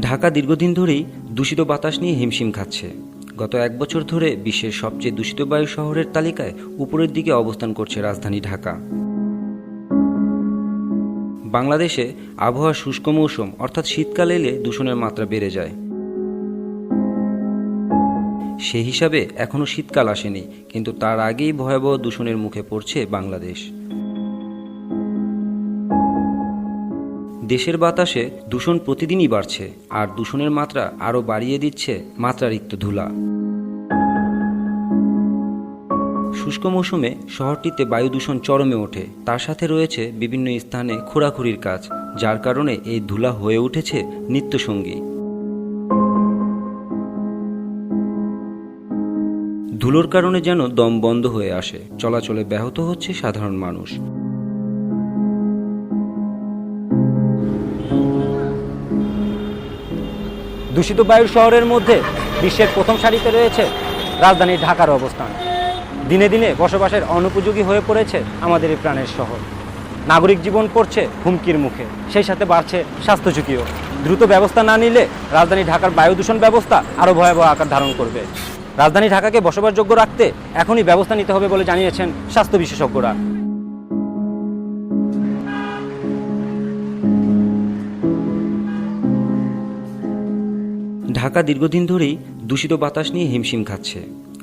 ঢাকা দীর্ঘদিন ধরেই দূষিত বাতাস নিয়ে হিমশিম খাচ্ছে। গত এক বছর ধরে বিশ্বের সবচেয়ে দূষিত বায়ু শহরের তালিকায় উপরের দিকে অবস্থান করছে রাজধানী ঢাকা। বাংলাদেশে আবহাওয়া শুষ্ক মৌসুম, অর্থাৎ শীতকাল এলে দূষণের মাত্রা বেড়ে যায়। সেই হিসাবে এখনও শীতকাল আসেনি, কিন্তু তার আগেই ভয়াবহ দূষণের মুখে পড়ছে বাংলাদেশ। দেশের বাতাসে দূষণ প্রতিদিনই বাড়ছে, আর দূষণের মাত্রা আরও বাড়িয়ে দিচ্ছে মাত্রারিক্ত ধুলা। শুষ্ক মৌসুমে শহরটিতে বায়ু দূষণ চরমে ওঠে। তার সাথে রয়েছে বিভিন্ন স্থানে খোরাখুরির কাজ, যার কারণে এই ধুলা হয়ে উঠেছে নিত্যসঙ্গী। ধুলোর কারণে যেন দম বন্ধ হয়ে আসে। চলাচলে ব্যাহত হচ্ছে সাধারণ মানুষ। দূষিত বায়ুর শহরের মধ্যে বিশ্বের প্রথম সারিতে রয়েছে রাজধানী ঢাকার অবস্থান। দিনে দিনে বসবাসের অনুপযোগী হয়ে পড়েছে আমাদের এই প্রাণের শহর। নাগরিক জীবন পড়ছে হুমকির মুখে, সেই সাথে বাড়ছে স্বাস্থ্য ঝুঁকিও। দ্রুত ব্যবস্থা না নিলে রাজধানী ঢাকার বায়ু দূষণ ব্যবস্থা আরও ভয়াবহ আকার ধারণ করবে। রাজধানী ঢাকাকে বসবাসযোগ্য রাখতে এখনই ব্যবস্থা নিতে হবে বলে জানিয়েছেন স্বাস্থ্য বিশেষজ্ঞরা। ঢাকা দীর্ঘদিন ধরেই দূষিত বাতাস নিয়ে হিমশিম খাচ্ছে।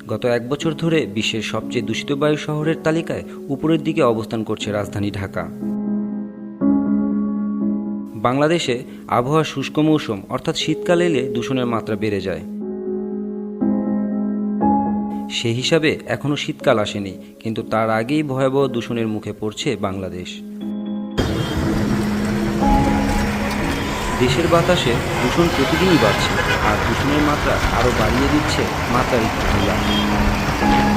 গত এক বছর ধরে বিশ্বের সবচেয়ে দূষিত বায়ু শহরের তালিকায় উপরের দিকে অবস্থান করছে রাজধানী ঢাকা। বাংলাদেশে আবহাওয়া শুষ্ক মৌসুম, অর্থাৎ শীতকাল এলে দূষণের মাত্রা বেড়ে যায়। সেই হিসাবে এখনও শীতকাল আসেনি, কিন্তু তার আগেই ভয়াবহ দূষণের মুখে পড়ছে বাংলাদেশ। দেশের বাতাসে দূষণ প্রতিদিনই বাড়ছে আর দূষণের মাত্রা আরও বাড়িয়ে দিচ্ছে মাত্রাতিরিক্ত ধুলা